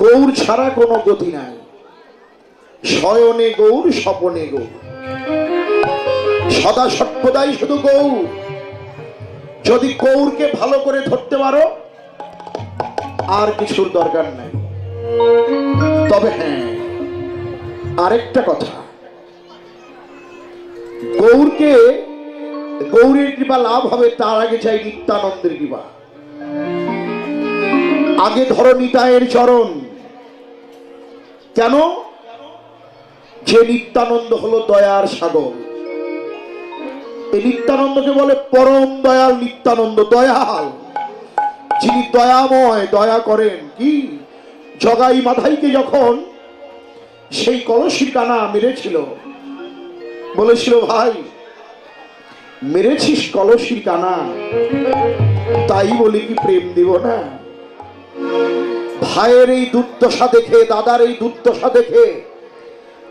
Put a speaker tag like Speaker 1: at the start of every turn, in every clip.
Speaker 1: গৌর ছাড়া কোনো গতি নাই। শয়নে গৌর, স্বপনে গৌর। সদা সর্বদাই শুধু গৌর। যদি গৌরকে ভালো করে ধরতে পারো, আর কিছুর দরকার নাই। তবে হ্যাঁ আরেকটা কথা। গৌরকে গৌরের কৃপা লাভ হবে, তার আগে চাই নিত্যানন্দের কৃপা। আগে ধরো নিতায়ের চরণ। কেন? যে নিত্যানন্দ হলো দয়ার সাগর। এই নিত্যানন্দকে বলে পরম দয়াল নিত্যানন্দ, দয়াল। যিনি দয়াময়, দয়া করেন, কি? জগাই মাথাইকে যখন সেই কলসির কানা মেরেছিল, বলেছিল, ভাই, মেরেছিস কলসির কানা? তাই বলি কি প্রেম দিব না? ভাইয়ের এই দুর্দশা দেখে, দাদার এই দুর্দশা দেখে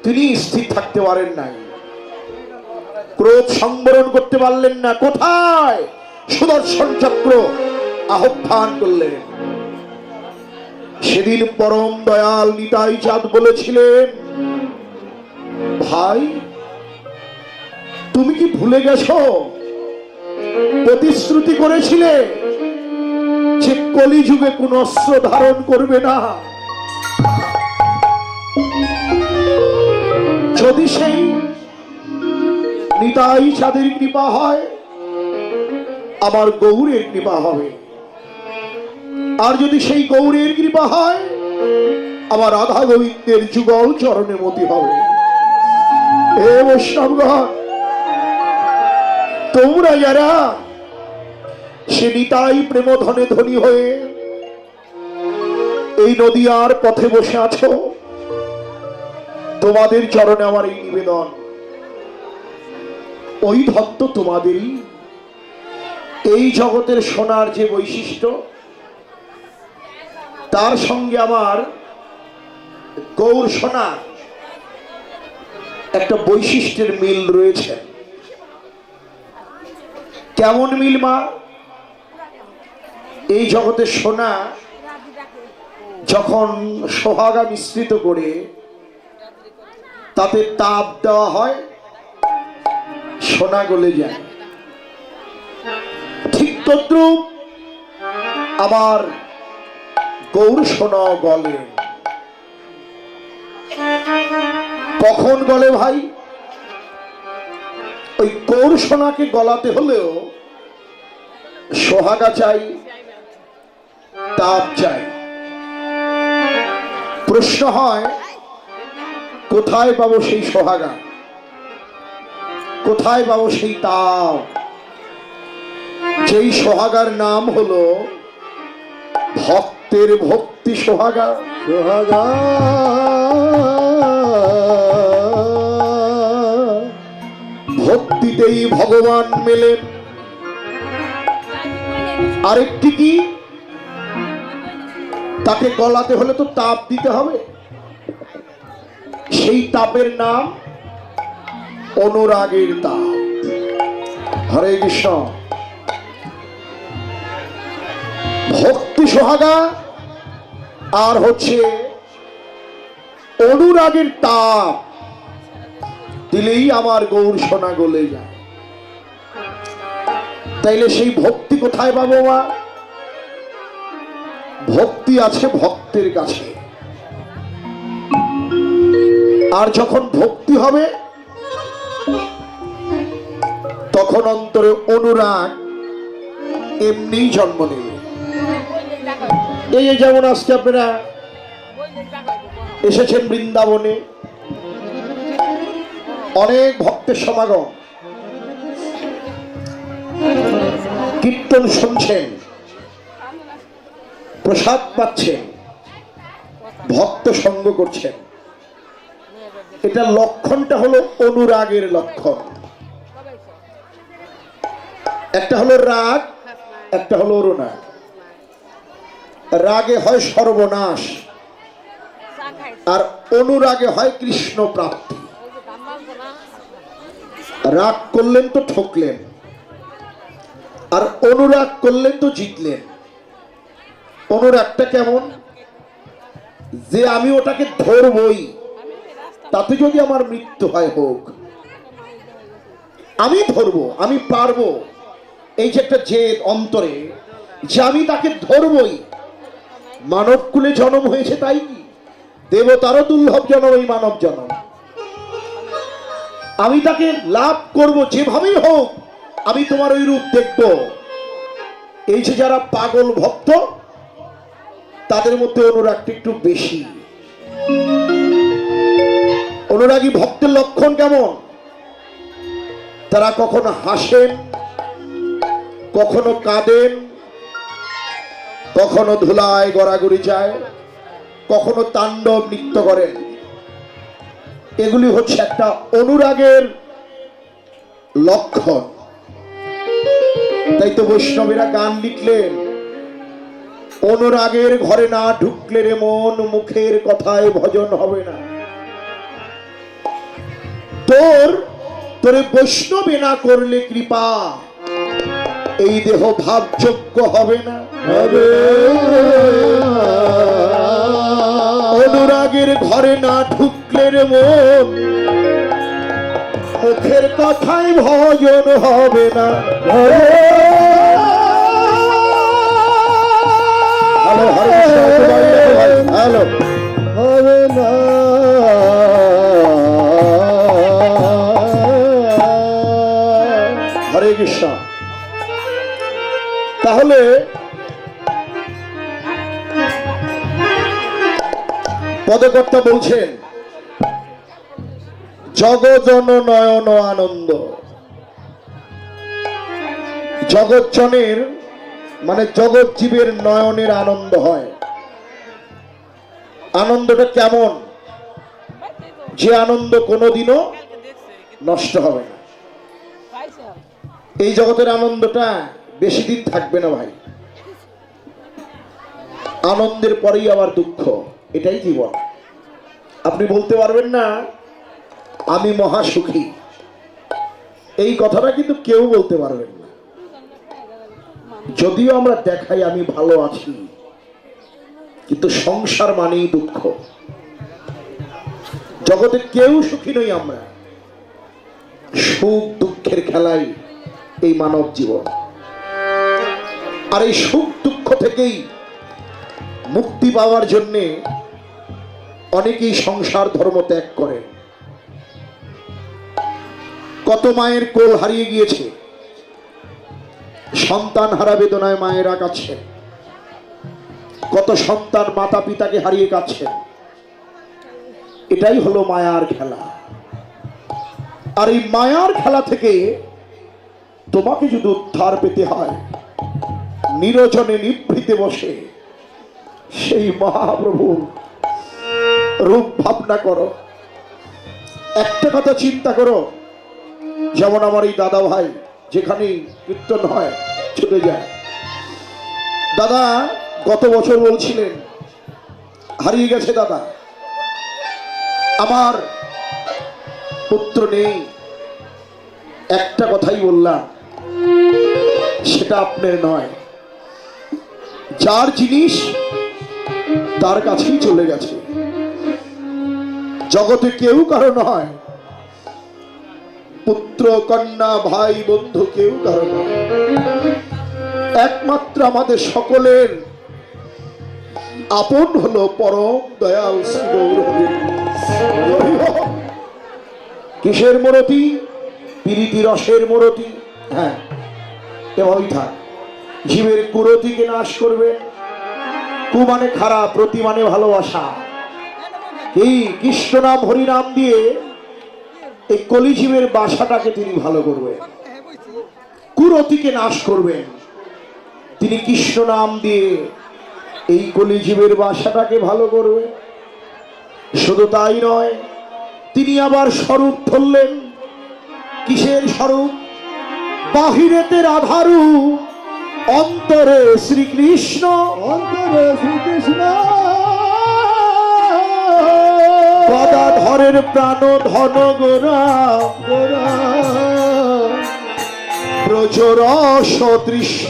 Speaker 1: তিনি স্থির থাকতে পারেন নাই। ক্রোধ সংবরণ করতে পারলেন না। কোথায়? সুদর্শন চক্র আহ্বান করলেন। সেদিন পরম দয়াল নিতাই চাঁদ বলেছিলেন, ভাই, তুমি কি ভুলে গেছো? প্রতিশ্রুতি করেছিলে? যে কলিযুগে কোন অস্ত্র ধারণ করবে না। যদি সেই নিতাই চাঁদের কৃপা হয়, আমার গৌরের কৃপা হবে। আর যদি সেই গৌরের কৃপা হয়, আমার রাধা গোবিন্দের যুগল চরণে মতি হবে। হে বৈষ্ণবগণ, তোমরা যারা সে নিতাই প্রেম ধনে ধনী হয়ে এই নদীয়ার পথে বসে আছো? তোমাদের চরণে আমার এই নিবেদন। ওই ভক্ত তোমাদেরই। এই জগতের সোনার যে বৈশিষ্ট্য, তার সঙ্গে আমার গৌর সোনা একটা বৈশিষ্ট্যের মিল রয়েছে। কেমন মিল মা? এই জগতে সোনা যখন সোহাগা মিশ্রিত করে, তাতে তাপ দেওয়া হয়, সোনা গলে যায়। ঠিক তদ্রুপ আবার গৌর সোনা গলে। কখন গলে ভাই? ওই গৌর সোনাকে গলাতে হলেও সোহাগা চাই তাপ চাই। প্রশ্ন হয় কোথায় পাবো সেই সোহাগা? কোথায় পাবো সেই তাপ যেই সোহাগার নাম হলো ভক্তের ভক্তি সোহাগা।
Speaker 2: সোহাগা।
Speaker 1: ভক্তিতেই ভগবান মেলেন আরেকটি কি? তাকে গলাতে হলে তো তাপ দিতে হবে। সেই তাপের নাম অনুরাগের তাপ। হরে কৃষ্ণ। ভক্তি সোহাগা আর হচ্ছে অনুরাগের তাপ। দিলেই আমার গৌর সোনা গলে যায়। তাইলে সেই ভক্তি কোথায় পাবো মা? ভক্তি আছে ভক্তের কাছে। আর যখন ভক্তি হবে, তখন অন্তরে অনুরাগ এমনি জন্ম নেবে। এই যেমন আজকে আপনারা এসেছেন বৃন্দাবনে, অনেক ভক্তের সমাগম। কীর্তন শুনছেন। প্রসাদ পাচ্ছেন, ভক্ত সঙ্গ করছেন। এটা লক্ষণটা হলো অনুরাগের লক্ষণ। একটা হলো রাগ, একটা হলো অরুণা রাগে হয় সর্বনাশ, আর অনুরাগে হয় কৃষ্ণ প্রাপ্তি। রাগ করলেন তো ঠকলেন, আর অনুরাগ করলেন তো জিতলেন। অনুরাগটা কেমন? যে আমি ওটাকে ধরবই, তাতে যদি আমার মৃত্যু হয় হোক। আমি ধরবো, আমি পারব। এই যে একটা জেদ অন্তরে, যে আমি তাকে ধরবই। মানব কুলে জন্ম হয়েছে তাই কি? দেবতারও দুর্লভ জন্ম, এই মানব জন্ম। আমি তাকে লাভ করব যেভাবেই হোক, আমি তোমার ওই রূপ দেখব। এই যে যারা পাগল ভক্ত তাদের মধ্যে অনুরাগটা একটু বেশি। অনুরাগী ভক্তের লক্ষণ কেমন? তারা কখনো হাসেন, কখনো কাঁদেন, কখনো ধুলায় গড়াগড়ি যায়, কখনো তাণ্ডব নৃত্য করেন। এগুলি হচ্ছে একটা অনুরাগের লক্ষণ। তাই তো বৈষ্ণবীরা গান লিখলেন অনুরাগের ঘরে না ঢুকলে রে মন মুখের কথায় ভজন হবে না। তোর তোরে বৈষ্ণবে না করলে কৃপা এই দেহ ভাবযোগ্য হবে না। হবে অনুরাগের ঘরে না ঢুকলে রে মন মুখের কথায় ভজন হবে না। হ্যালো হরে। হ্যালো
Speaker 2: হবে না
Speaker 1: হরে কৃষ্ণ তাহলে পদকর্তা বলছেন জগজন নয়ন আনন্দ জগৎজনের মানে জগৎ জীবের নয়নের আনন্দ হয়। আনন্দটা কেমন? যে আনন্দ কোনোদিনও নষ্ট হবে না। এই জগতের আনন্দটা বেশি দিন থাকবে না ভাই। আনন্দের পরেই আবার দুঃখ, এটাই জীবন। আপনি বলতে পারবেন না, আমি মহা সুখী এই কথাটা কিন্তু কেউ বলতে পারবেন না। যদিও আমরা দেখাই আমি ভালো আছি, কিন্তু সংসার মানেই দুঃখ। জগতে কেউ সুখী নই আমরা। সুখ দুঃখের খেলাই এই মানব জীবন। আর এই সুখ দুঃখ থেকেই মুক্তি পাওয়ার জন্যে অনেকেই সংসার ধর্ম ত্যাগ করে। কত মায়ের কোল হারিয়ে গিয়েছে সন্তান হারা বেদনায় মায়েরা কাছেন কত সন্তান মাতা পিতাকে হারিয়ে কাছেন এটাই হলো মায়ার খেলা। আর এই মায়ার খেলা থেকে তোমাকে যদি উদ্ধার পেতে হয়, নিরজনে নিভৃতে বসে, সেই মহাপ্রভুর রূপ ভাবনা করো। একটা কথা চিন্তা করো, যেমন আমার এই দাদা ভাই যেখানেই কীর্তন হয় ছুটে যায়। দাদা, গত বছর বলছিলেন, হারিয়ে গেছে দাদা। আমার পুত্র নেই। একটা কথাই বললাম, সেটা আপনার নয়। যার জিনিস তার কাছেই চলে গেছে। জগতে কেউ কারও নয়। পুত্র, কন্যা, ভাই, বন্ধু, কেউ কারও একমাত্র আমাদের সকলের আপন হলো পরম দয়াল শ্রী। কিসের মরতি? পিরিতি রসের মরতি। হ্যাঁ এভাবেই থাক। জীবের কুরতিকে নাশ করবে। কু মানে খারাপ, প্রতি মানে ভালোবাসা। এই কৃষ্ণ নাম, হরি নাম দিয়ে এই কলিজীবের বাসাটাকে তিনি ভালো করবেন। কুরতিকে নাশ করবেন। তিনি কৃষ্ণ নাম দিয়ে এই কলিজীবের বাসাটাকে ভালো করবেন। শুধু তাই নয়, তিনি আবার স্বরূপ ধরলেন। কিসের স্বরূপ? বাহিরেতে রাধারু, অন্তরে শ্রীকৃষ্ণ।
Speaker 2: অন্তরে শ্রীকৃষ্ণ।
Speaker 1: গদাধরের প্রাণ ধন গোরা প্রচুর সদৃশ্য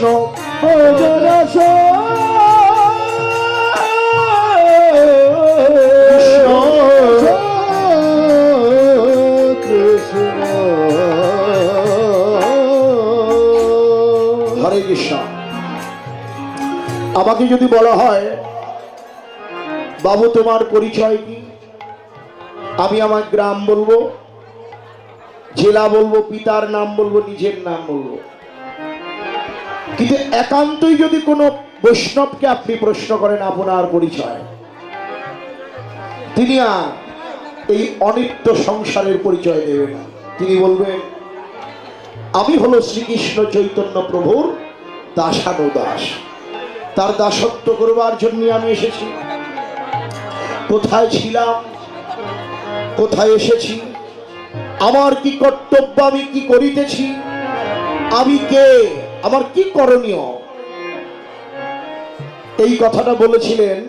Speaker 2: হরে
Speaker 1: আমাকে যদি বলা হয় বাবু তোমার পরিচয় কি? আমি আমার গ্রাম বলব, জেলা বলব, পিতার নাম বলব, নিজের নাম বলব। কিন্তু একান্তই যদি কোনো বৈষ্ণবকে আপনি প্রশ্ন করেন আপনার পরিচয়, তিনি আর এই অনিত্য সংসারের পরিচয় দেবেন না। তিনি বলবেন, আমি হলো শ্রীকৃষ্ণ চৈতন্য প্রভুর দাসানো দাস। তার দাসত্ব করবার জন্য আমি এসেছি। কোথায় ছিলাম? কোথায় এসেছি? আমার কি কর্তব্য আমি কি করিতেছি? আমি কে? আমার কি করণীয়? এই কথাটা বলেছিলেন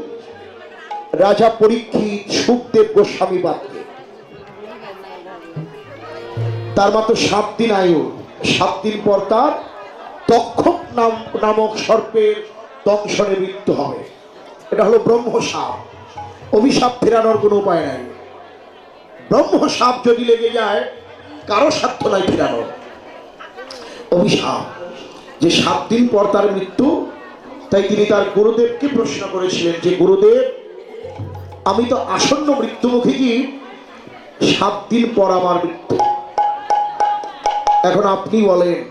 Speaker 1: রাজা পরীক্ষিত সুখদেব গোস্বামী বাদকে তার মাত্র সাত দিন আয়ু। সাত দিন পর তার তক্ষক নাম নামক সর্পের দংশনে মৃত্যু হবে। এটা হলো ব্রহ্মসাপ। অভিশাপ ফেরানোর কোনো উপায় নাই। ব্রহ্মসাপ যদি লেগে যায় কারও সাধ্য নাই ফেরানোর। অভিশাপ। যে সাত দিন পর তার মৃত্যু, তাই তিনি তার গুরুদেবকে প্রশ্ন করেছিলেন যে, গুরুদেব, আমি তো আসন্ন মৃত্যুমুখী কি? সাত দিন পর আমার মৃত্যু। এখন আপনি বলেন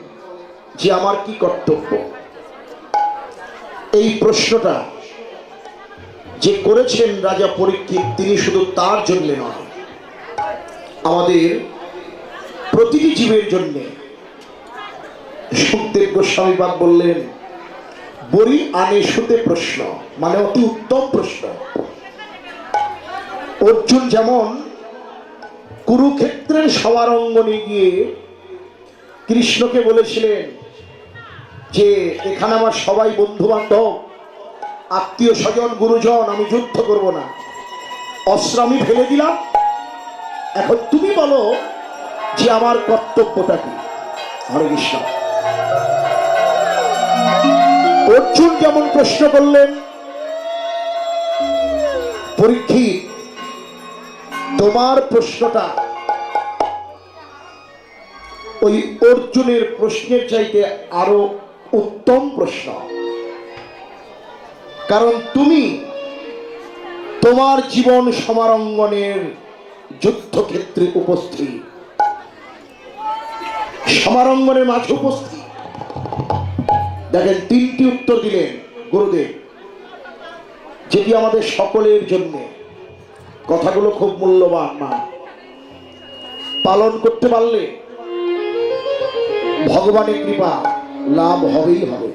Speaker 1: যে, আমার কি কর্তব্য? এই প্রশ্নটা যে করেছেন রাজা পরীক্ষিত, তিনি শুধু তার জন্য নয় আমাদের প্রতিটি জীবের জন্য সুখদেব গোস্বামী বাগ বললেন, বড়ি আনে সুতে প্রশ্ন মানে অতি উত্তম প্রশ্ন। অর্জুন যেমন কুরুক্ষেত্রের সবার অঙ্গনে গিয়ে কৃষ্ণকে বলেছিলেন যে, এখানে আমার সবাই বন্ধু বান্ধব আত্মীয় স্বজন, গুরুজন, আমি যুদ্ধ করব না। অস্ত্র আমি ফেলে দিলাম এখন তুমি বলো যে আমার কর্তব্যটা কি? হরে কৃষ্ণ। অর্জুন যেমন প্রশ্ন করলেন পরীক্ষিত তোমার প্রশ্নটা ওই অর্জুনের প্রশ্নের চাইতে আরও উত্তম প্রশ্ন। কারণ তুমি তোমার জীবন সমারঙ্গনের যুদ্ধক্ষেত্রে উপস্থিত। সমারঙ্গনের মাঝে উপস্থিত। দেখেন, তিনটি উত্তর দিলেন গুরুদেব, যেটি আমাদের সকলের জন্য। কথাগুলো খুব মূল্যবান না পালন করতে পারলে ভগবানের কৃপা লাভ হবেই হবে।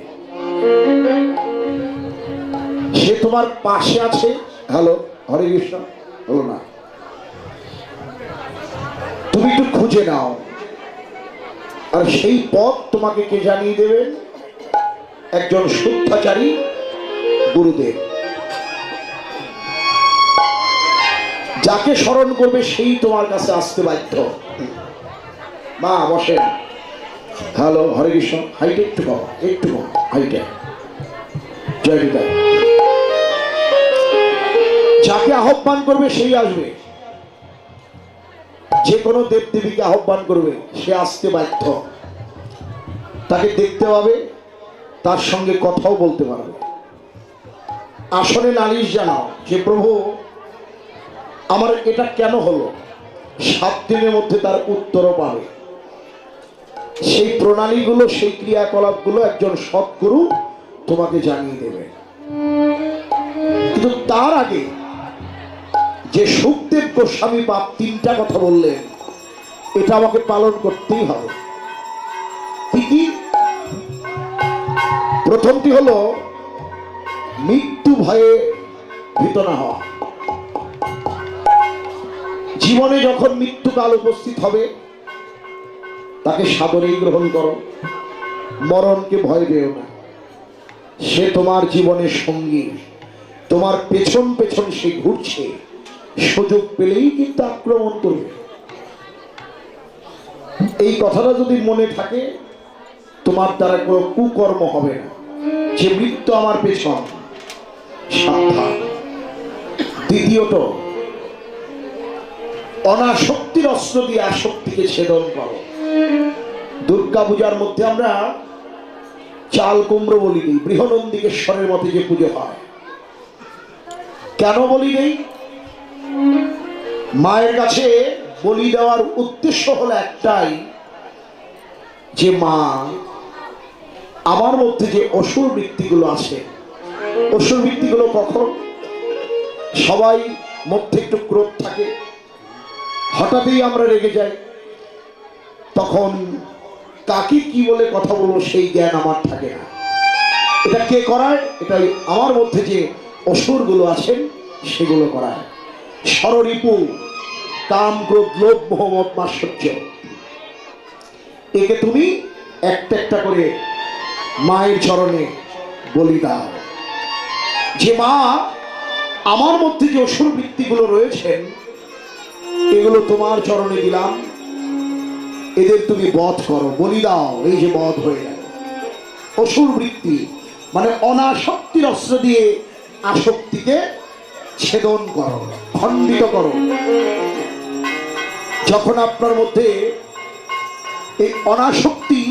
Speaker 1: সে তোমার পাশে আছে? হ্যালো, হরে কৃষ্ণ, হলো না। তুমি খুঁজে নাও। আর সেই পথ তোমাকে কে জানিয়ে দেবেন? একজন শুদ্ধাচারী গুরুদেব। যাকে স্মরণ করবে সেই তোমার কাছে আসতে বাধ্য। মা, বসেন। হ্যালো, হরে কৃষ্ণ। হাইটে একটু কম একটু কম হাইটে। জয়। যাকে আহ্বান করবে সেই আসবে। যে কোনো দেব দেবীকে আহ্বান করবে, সে আসতে বাধ্য। তাকে দেখতে পাবে, তার সঙ্গে কথাও বলতে পারবে। আসলে নালিশ জানাও যে, প্রভু, আমার এটা কেন হলো? সাত দিনের মধ্যে তার উত্তরও পাবে। সেই প্রণালীগুলো, সেই ক্রিয়াকলাপগুলো একজন সৎগুরু তোমাকে জানিয়ে দেবে। কিন্তু তার আগে যে সুখদেব গোস্বামী বাপ তিনটা কথা বললেন, এটা আমাকে পালন করতেই হবে। কি কি? প্রথমটি হলো, মৃত্যু ভয়ে ভীত না হওয়া। জীবনে যখন মৃত্যুকাল উপস্থিত হবে, তাকে সাদরেই গ্রহণ করো, মরণকে ভয় পেও না। সে তোমার জীবনের সঙ্গী, তোমার পেছন পেছন সে ঘুরছে। সুযোগ পেলেই কিন্তু আক্রমণ করবে। এই কথাটা যদি মনে থাকে, তোমার দ্বারা কোনো কুকর্ম হবে না। যে মৃত্যু আমার পেছন দ্বিতীয়ত, অনাসক্তির অস্ত্র দিয়ে আসক্তিকে ছেদন করো। দুর্গা পূজার মধ্যে আমরা চাল কুমড়ো বলি নেই, বৃহনন্দিকেশ্বরের মতে যে পুজো হয়। কেন বলি নেই? মায়ের কাছে বলি দেওয়ার উদ্দেশ্য হলো একটাই, যে মা, আমার মধ্যে যে অসুর বৃত্তিগুলো আছে, অসুর বৃত্তিগুলো কখন সবাই মধ্যে একটু ক্রোধ থাকে, হঠাৎই আমরা রেগে যাই, তখন কাকে কি বলে কথা বলব সেই জ্ঞান আমার থাকে না। এটা কে করায়? এটাই আমার মধ্যে যে অসুরগুলো আছেন, সেগুলো করায়। স্বররিপু কাম ক্রোধ মোহাম্মদ একে তুমি একটা একটা করে মায়ের চরণে বলি দাও। যে মা, আমার মধ্যে যে অসুর বৃত্তিগুলো রয়েছেন, এগুলো তোমার চরণে দিলাম। এদের তুমি বধ করো, বলি দাও, এই যে বধ হয়ে গেল। অসুর বৃত্তি মানে অনাসক্তির অস্ত্র দিয়ে আসক্তিকে ছেদন করো, খণ্ডিত করো। যখন আপনার মধ্যে এই অনাসক্তি,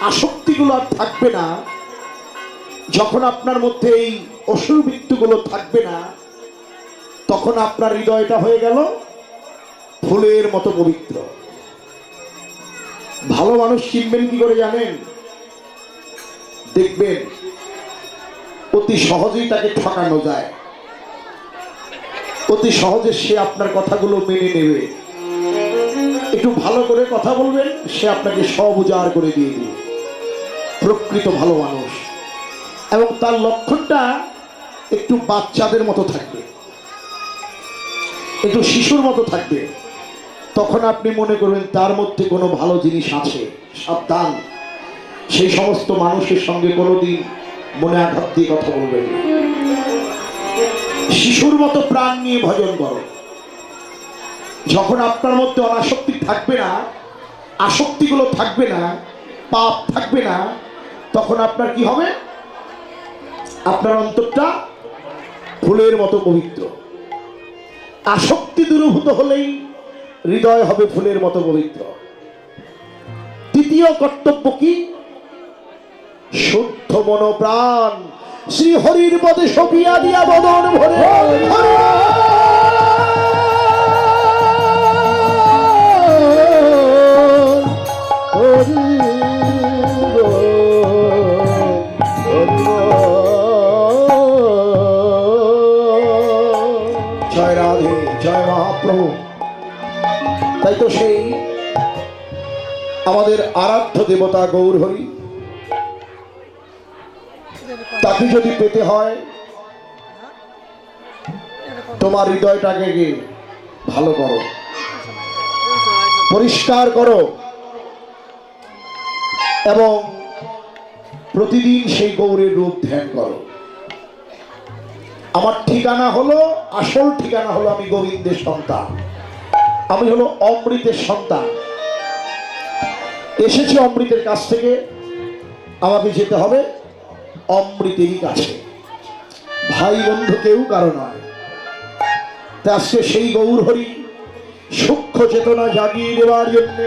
Speaker 1: আসক্তিগুলো আর থাকবে না, যখন আপনার মধ্যে এই অসুর বৃত্তিগুলো থাকবে না, তখন আপনার হৃদয়টা হয়ে গেল ফুলের মতো পবিত্র। ভালো মানুষ চিনবেন কি করে জানেন? দেখবেন, অতি সহজেই তাকে ঠকানো যায়। অতি সহজে সে আপনার কথাগুলো মেনে নেবে। একটু ভালো করে কথা বলবেন, সে আপনাকে সব উজাড় করে দিয়ে দিবে। প্রকৃত ভালো মানুষ। এবং তার লক্ষণটা একটু বাচ্চাদের মতো থাকবে। একটু শিশুর মতো থাকবে। তখন আপনি মনে করবেন তার মধ্যে কোনো ভালো জিনিস আছে। সাবধান। সেই সমস্ত মানুষের সঙ্গে কোনোদিন মনে আঘাত দিয়ে কথা বলবেন। শিশুর মতো প্রাণ নিয়ে ভজন করো। যখন আপনার মধ্যে অনাসক্তি থাকবে না, আসক্তিগুলো থাকবে না, পাপ থাকবে না, তখন আপনার কি হবে? আপনার অন্তরটা ফুলের মতো পবিত্র। আসক্তি দূরভূত হলেই হৃদয় হবে ফুলের মতো পবিত্র। তৃতীয় কর্তব্য কি? শুদ্ধ মন প্রাণ শ্রী হরির পদে সপিয়া দিয়া বদন ভরে। জয় রাধে, জয় মহাপ্রভু। তাই তো সেই আমাদের আরাধ্য দেবতা গৌর হরি তাকে যদি পেতে হয়, তোমার হৃদয়টাকে ভালো করো? পরিষ্কার করো। এবং প্রতিদিন সেই গৌরের রূপ ধ্যান করো। আমার ঠিকানা হলো, আসল ঠিকানা হলো আমি গোবিন্দের সন্তান। আমি হলো অমৃতের সন্তান। এসেছি অমৃতের কাছ থেকে। আমাকে যেতে হবে। অমৃতেরই কাছে। ভাই বন্ধু কেউ কারও নয়। তা আজকে সেই গৌর হরি সূক্ষ্ম চেতনা জাগিয়ে দেওয়ার জন্যে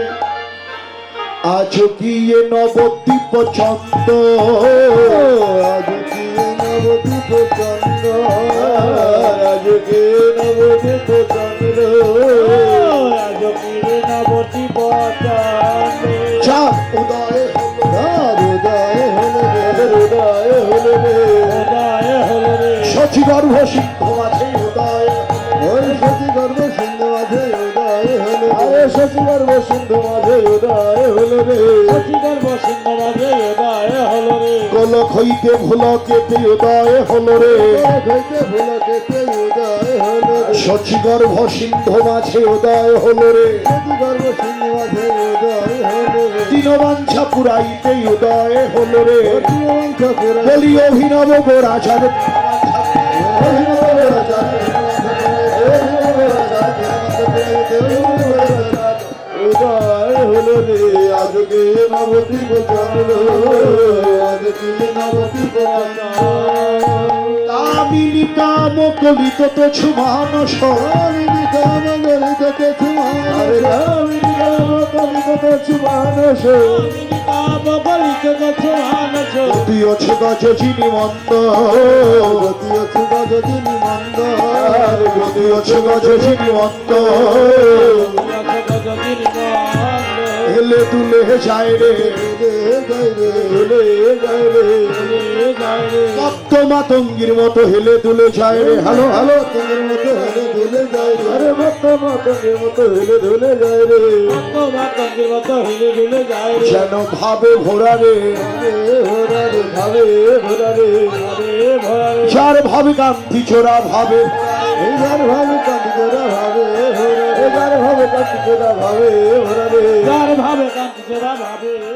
Speaker 1: আজ কি নবদ্বীপ চন্দ হলো
Speaker 2: রে। গর্ভ সিন্ধু মাঝে উদয় হলো রে।
Speaker 1: হইতে ভুলকেতে উদয় হলো রে।
Speaker 2: হইতে ভুলকেতে উদয় হলো রে।
Speaker 1: সচিগর্ভ সিন্ধ মাঝে উদয় হলো রে।
Speaker 2: সতী গর্ভ মাঝে উদয় হলো রে।
Speaker 1: দীনবাঞ্ছা পুরাইতে উদয় হলো রে। বলি অভিনব গোরাচার
Speaker 2: আজকে নবদ্বীপ চন্দ্র আজকে নবদ্বীপ
Speaker 1: কামিনী কাম কলিত তো ছুমানস
Speaker 2: কামিনী কাম গলিত কে ছুমানস কামিনী কাম কলিত করছি মানুষ বলিত করছি
Speaker 1: গতি আছে গজ চিনি মন্দ
Speaker 2: গতি আছে গজদিনী মন্দ
Speaker 1: গতি আছে গজ চিনি মন্দ হেলে তুলে যায় রে সপ্ত মাতঙ্গির মতো হেলে তুলে যায় রে। হ্যালো হ্যালো
Speaker 2: আরে মত মত মত হেলে ধুলে যায় রে।
Speaker 1: যেন ভাবে ভোরা রে
Speaker 2: ঘোরারে ভাবে ঘোরারে
Speaker 1: যার ভাবে কান্তি চোরা ভাবে
Speaker 2: এইবার ভাবে কান্তি তোরা ভাবে। এবার ভাবে কান্তি তোরা ভাবে
Speaker 3: ভাবে কান্তি ভাবে।